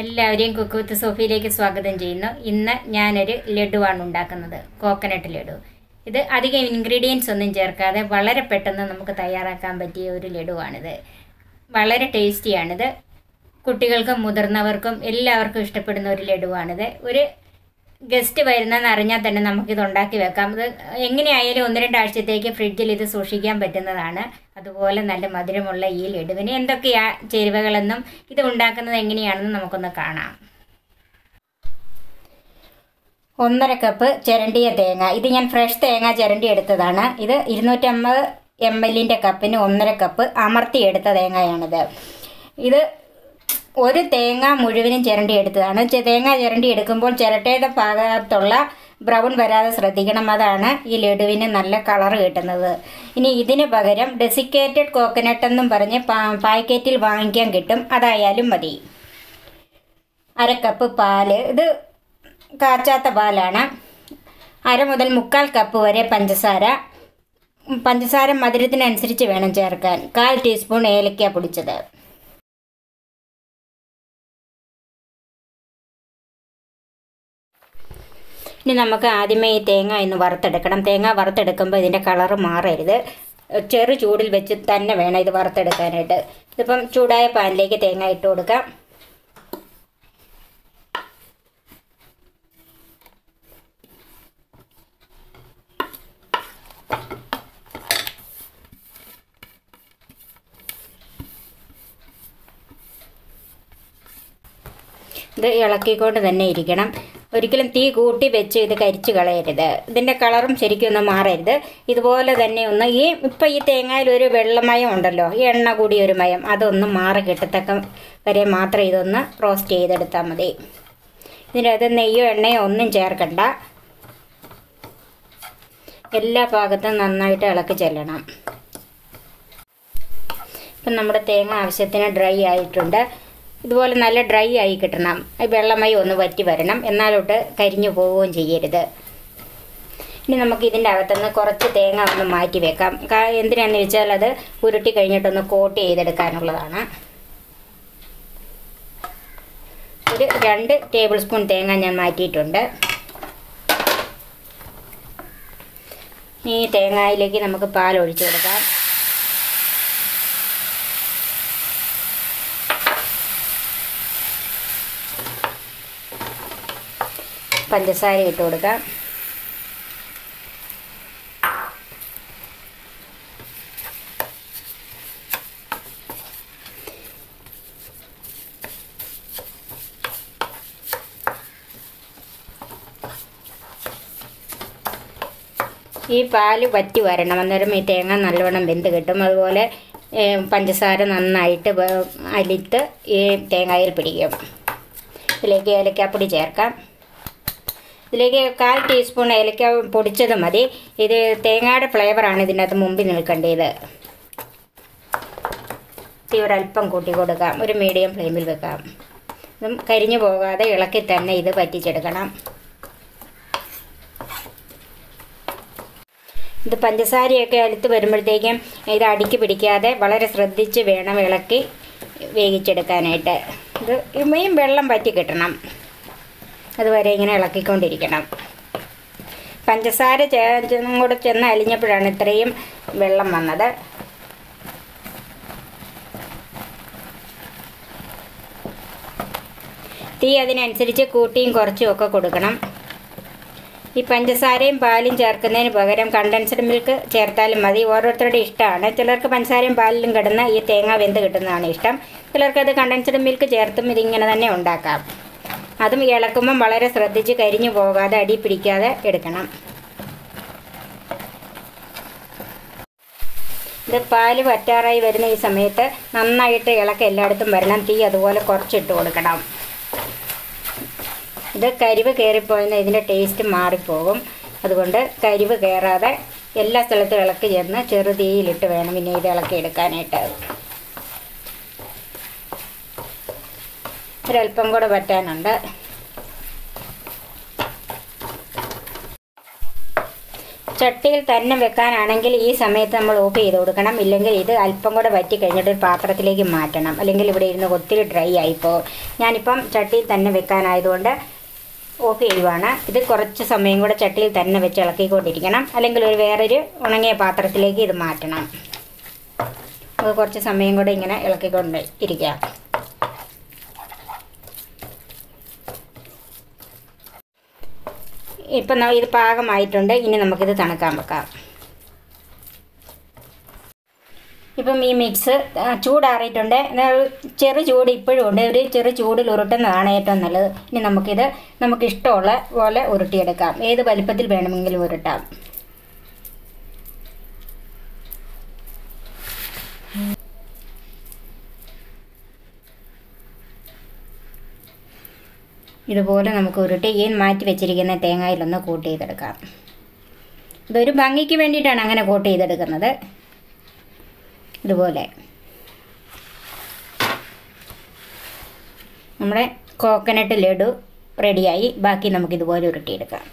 എല്ലാവരെയും cook with സോഫിയിലേക്ക് സ്വാഗതം ചെയ്യുന്നു. ഇന്ന് ഞാനൊരു ലഡുവാണ് ഉണ്ടാക്കുന്നത്. കോക്കനട്ട് ലഡു. ഇത് അധികം ഇൻഗ്രീഡിയൻസ് ഒന്നും ചേർക്കാതെ വളരെ പെട്ടെന്ന് നമുക്ക് തയ്യാറാക്കാൻ പറ്റിയ ഒരു ലഡുവാണിത്. വളരെ ടേസ്റ്റിയാണിത് കുട്ടികൾക്കും മുതിർന്നവർക്കും എല്ലാവർക്കും ഇഷ്ടപ്പെടുന്ന ഒരു ലഡുവാണിത്. ഒരു ഗസ്റ്റ് വരുന്നതെന്ന് അറിഞ്ഞാൽ തന്നെ നമുക്കിത് ഉണ്ടാക്കി വെക്കാം. ഇത് എങ്ങനെയായാലും ഒന്ന് രണ്ടാഴ്ചത്തേക്ക് ഫ്രിഡ്ജിൽ ഇത് സൂക്ഷിക്കാൻ പറ്റുന്നതാണ്. അതുപോലെ നല്ല മധുരമുള്ള ഈ ലഡുവിന് എന്തൊക്കെയാ ചേരുവകളെന്നും ഇത് ഉണ്ടാക്കുന്നത് എങ്ങനെയാണെന്ന് നമുക്കൊന്ന് കാണാം. ഒന്നര കപ്പ് ചിരണ്ടിയ തേങ്ങ. ഇത് ഞാൻ ഫ്രഷ് തേങ്ങ ചിരണ്ടി എടുത്തതാണ്. ഇത് ഇരുന്നൂറ്റമ്പത് എം എല്ലിന്റെ കപ്പിന് ഒന്നര കപ്പ് അമർത്തിയെടുത്ത തേങ്ങയാണിത്. ഇത് ഒരു തേങ്ങ മുഴുവനും ചിരണ്ടി എടുത്തതാണ്. തേങ്ങ ചിരണ്ടി എടുക്കുമ്പോൾ ചിരട്ടയുടെ ഭാഗത്തുള്ള ബ്രൗൺ വരാതെ ശ്രദ്ധിക്കണം. അതാണ് ഈ ലഡുവിന് നല്ല കളർ കിട്ടുന്നത്. ഇനി ഇതിന് പകരം ഡെസിക്കേറ്റഡ് കോക്കനട്ട് എന്നും പറഞ്ഞ് പാക്കറ്റിൽ വാങ്ങിക്കാൻ കിട്ടും. അതായാലും മതി. അര കപ്പ് പാൽ. ഇത് കാച്ചാത്ത പാലാണ്. അര മുതൽ മുക്കാൽ കപ്പ് വരെ പഞ്ചസാര. പഞ്ചസാര മധുരത്തിനനുസരിച്ച് വേണം ചേർക്കാൻ. കാൽ ടീസ്പൂൺ ഏലക്ക പൊടിച്ചത്. ഇനി നമുക്ക് ആദ്യമേ ഈ തേങ്ങ ഇന്ന് വറുത്തെടുക്കണം. തേങ്ങ വറുത്തെടുക്കുമ്പോൾ ഇതിന്റെ കളറ് മാറരുത്. ചെറു ചൂടിൽ വെച്ച് തന്നെ വേണം ഇത് വറുത്തെടുക്കാനായിട്ട്. ഇതിപ്പം ചൂടായ പാനിലേക്ക് തേങ്ങ ഇട്ട് കൊടുക്കാം. ഇത് ഇളക്കിക്കൊണ്ട് തന്നെ ഇരിക്കണം. ഒരിക്കലും തീ കൂട്ടി വെച്ച് ഇത് കരിച്ചു കളയരുത്. ഇതിന്റെ കളറും ശരിക്കും ഒന്ന് മാറരുത്. ഇതുപോലെ തന്നെ ഒന്ന് ഈ ഇപ്പം ഈ തേങ്ങയിൽ ഒരു വെള്ളമയം ഉണ്ടല്ലോ ഈ എണ്ണ കൂടി ഒരു മയം അതൊന്ന് മാറി കിട്ടത്തക്ക വരെ മാത്രം ഇതൊന്ന് റോസ്റ്റ് ചെയ്തെടുത്താൽ മതി. ഇതിനകത്ത് നെയ്യോ എണ്ണയോ ഒന്നും ചേർക്കണ്ട. എല്ലാ ഭാഗത്തും നന്നായിട്ട് ഇളക്കി ചെല്ലണം. ഇപ്പം നമ്മുടെ തേങ്ങ ആവശ്യത്തിന് ഡ്രൈ ആയിട്ടുണ്ട്. ഇതുപോലെ നല്ല ഡ്രൈ ആയി കിട്ടണം. വെള്ളമായി ഒന്ന് വറ്റി വരണം. എന്നാലോട്ട് കരിഞ്ഞു പോവുകയും ചെയ്യരുത്. ഇനി നമുക്ക് ഇതിന്റെ അകത്തുനിന്ന് കുറച്ച് തേങ്ങ ഒന്ന് മാറ്റി വെക്കാം. എന്തിനാണെന്ന് വെച്ചാൽ അത് ഉരുട്ടി കഴിഞ്ഞിട്ടൊന്ന് കോട്ട് ചെയ്തെടുക്കാനുള്ളതാണ്. ഒരു രണ്ട് ടേബിൾ സ്പൂൺ തേങ്ങ ഞാൻ മാറ്റിയിട്ടുണ്ട്. ഈ തേങ്ങയിലേക്ക് നമുക്ക് പാൽ ഒഴിച്ചു കൊടുക്കാം. പഞ്ചസാര ഇട്ട് കൊടുക്കാം. ഈ പാൽ വറ്റി വരണം. അന്നേരം ഈ തേങ്ങ നല്ലവണ്ണം വെന്ത് കിട്ടും. അതുപോലെ പഞ്ചസാര നന്നായിട്ട് അലിത്ത് ഈ തേങ്ങയിൽ പിടിക്കും. ഇതിലേക്ക് ഏലക്കാപ്പൊടി ചേർക്കാം. ഇതിലേക്ക് കാൽ ടീസ്പൂൺ ഏലക്ക പൊടിച്ചത് മതി. ഇത് തേങ്ങയുടെ ഫ്ലേവറാണ് ഇതിനകത്ത് മുമ്പിൽ നിൽക്കേണ്ടത്. തീ ഒരല്പം കൂട്ടി കൊടുക്കാം. ഒരു മീഡിയം ഫ്ലെയിമിൽ വെക്കാം. ഇതും കരിഞ്ഞു പോകാതെ ഇളക്കി തന്നെ ഇത് പറ്റിച്ചെടുക്കണം ഇത് പഞ്ചസാരയൊക്കെ അടുത്ത് വരുമ്പോഴത്തേക്കും ഇത് അടിക്ക് പിടിക്കാതെ വളരെ ശ്രദ്ധിച്ച് വേണം ഇളക്കി വേവിച്ചെടുക്കാനായിട്ട്. ഇത് ഇമ്മയും വെള്ളം പറ്റി കിട്ടണം. അതുവരെ ഇങ്ങനെ ഇളക്കിക്കൊണ്ടിരിക്കണം. പഞ്ചസാര ചേർന്നും കൂടെ ചെന്ന് അലിഞ്ഞപ്പോഴാണ് ഇത്രയും വെള്ളം വന്നത്. തീ അതിനനുസരിച്ച് കൂട്ടിയും കുറച്ചും ഒക്കെ കൊടുക്കണം. ഈ പഞ്ചസാരയും പാലും ചേർക്കുന്നതിന് പകരം കണ്ടൻസ്ഡ് മിൽക്ക് ചേർത്താലും മതി. ഓരോരുത്തരുടെ ഇഷ്ടമാണ്. ചിലർക്ക് പഞ്ചസാരയും പാലിലും കിടന്ന് ഈ തേങ്ങ വെന്ത് കിട്ടുന്നതാണ് ഇഷ്ടം. ചിലർക്ക് അത് കണ്ടൻസ്ഡ് മിൽക്ക് ചേർത്തും ഇതിങ്ങനെ തന്നെ ഉണ്ടാക്കാം. അതും ഇളക്കുമ്പം വളരെ ശ്രദ്ധിച്ച് കരിഞ്ഞു പോകാതെ അടി പിടിക്കാതെ എടുക്കണം. ഇത് പാൽ വറ്റാറായി വരുന്ന ഈ സമയത്ത് നന്നായിട്ട് ഇളക്ക എല്ലായിടത്തും വരണം. തീ അതുപോലെ കുറച്ചിട്ട് കൊടുക്കണം. ഇത് കരിവ് കയറിപ്പോയെന്ന് ഇതിന്റെ ടേസ്റ്റ് മാറിപ്പോകും. അതുകൊണ്ട് കരിവ് കയറാതെ എല്ലാ സ്ഥലത്തും ഇളക്ക് ചെന്ന് ചെറുതീയിലിട്ട് വേണം ഇനി ഇത് ഇളക്കി എടുക്കാനായിട്ട്. ഒരല്പം കൂടെ പറ്റാനുണ്ട്. ചട്ടിയിൽ തന്നെ വെക്കാനാണെങ്കിൽ ഈ സമയത്ത് നമ്മൾ ഓഫ് ചെയ്ത് കൊടുക്കണം. ഇല്ലെങ്കിൽ ഇത് അല്പം കൂടെ വറ്റി കഴിഞ്ഞിട്ട് ഒരു പാത്രത്തിലേക്ക് മാറ്റണം. അല്ലെങ്കിൽ ഇവിടെ ഇരുന്ന് ഒത്തിരി ഡ്രൈ ആയിപ്പോൾ ഞാനിപ്പം ചട്ടിയിൽ തന്നെ വെക്കാനായതുകൊണ്ട് ഓഫ് ചെയ്യുവാണ്. ഇത് കുറച്ച് സമയം കൂടെ ചട്ടിയിൽ തന്നെ വെച്ച് ഇളക്കിക്കൊണ്ടിരിക്കണം. അല്ലെങ്കിൽ ഒരു വേറൊരു ഉണങ്ങിയ പാത്രത്തിലേക്ക് ഇത് മാറ്റണം. നമുക്ക് കുറച്ച് സമയം കൂടെ ഇങ്ങനെ ഇളക്കിക്കൊണ്ട് ഇരിക്കാം ഇപ്പം ഇത് പാകമായിട്ടുണ്ട്. ഇനി നമുക്കിത് തണുക്കാൻ വെക്കാം. ഇപ്പം ഈ മിക്സ് ചൂടാറിയിട്ടുണ്ട്. ചെറു ചൂട് ഇപ്പോഴും ഉണ്ട്. ഒരു ചെറു ചൂടിൽ ഉരുട്ടുന്നതാണ് ഏറ്റവും നല്ലത്. ഇനി നമുക്കിത് നമുക്ക് ഇഷ്ടമുള്ള പോലെ ഉരുട്ടിയെടുക്കാം. ഏത് വലിപ്പത്തിൽ വേണമെങ്കിലും ഉരുട്ടാം. ഇതുപോലെ നമുക്ക് ഉരുട്ടി ഈ മാറ്റി വെച്ചിരിക്കുന്ന തേങ്ങയിലൊന്ന് കൂട്ട് ചെയ്തെടുക്കാം. ഇതൊരു ഭംഗിക്ക് വേണ്ടിയിട്ടാണ് അങ്ങനെ കൂട്ട് ചെയ്തെടുക്കുന്നത്. ഇതുപോലെ. നമ്മുടെ കോക്കനട്ട് ലഡു റെഡിയായി ബാക്കി നമുക്കിതുപോലെ ഉരുട്ടിയെടുക്കാം.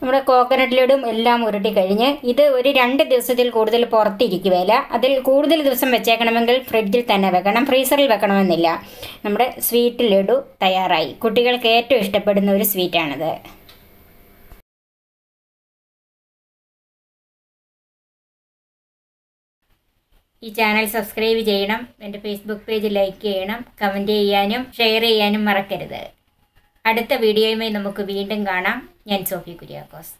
നമ്മുടെ കോക്കനട്ട് ലഡും എല്ലാം ഉരുട്ടി കഴിഞ്ഞ് ഇത് ഒരു രണ്ട് ദിവസത്തിൽ കൂടുതൽ പുറത്തിരിക്കുകയില്ല. അതിൽ കൂടുതൽ ദിവസം വെച്ചേക്കണമെങ്കിൽ ഫ്രിഡ്ജിൽ തന്നെ വെക്കണം ഫ്രീസറിൽ വെക്കണമെന്നില്ല. നമ്മുടെ സ്വീറ്റ് ലഡു തയ്യാറായി. കുട്ടികൾക്ക് ഏറ്റവും ഇഷ്ടപ്പെടുന്ന ഒരു സ്വീറ്റാണിത് ഈ ചാനൽ സബ്സ്ക്രൈബ് ചെയ്യണം. എന്റെ ഫേസ്ബുക്ക് പേജ് ലൈക്ക് ചെയ്യണം. കമന്റ് ചെയ്യാനും ഷെയർ ചെയ്യാനും മറക്കരുത്. അടുത്ത വീഡിയോയുമായി നമുക്ക് വീണ്ടും കാണാം. ഞാൻ സോഫി കുര്യാക്കോസ്.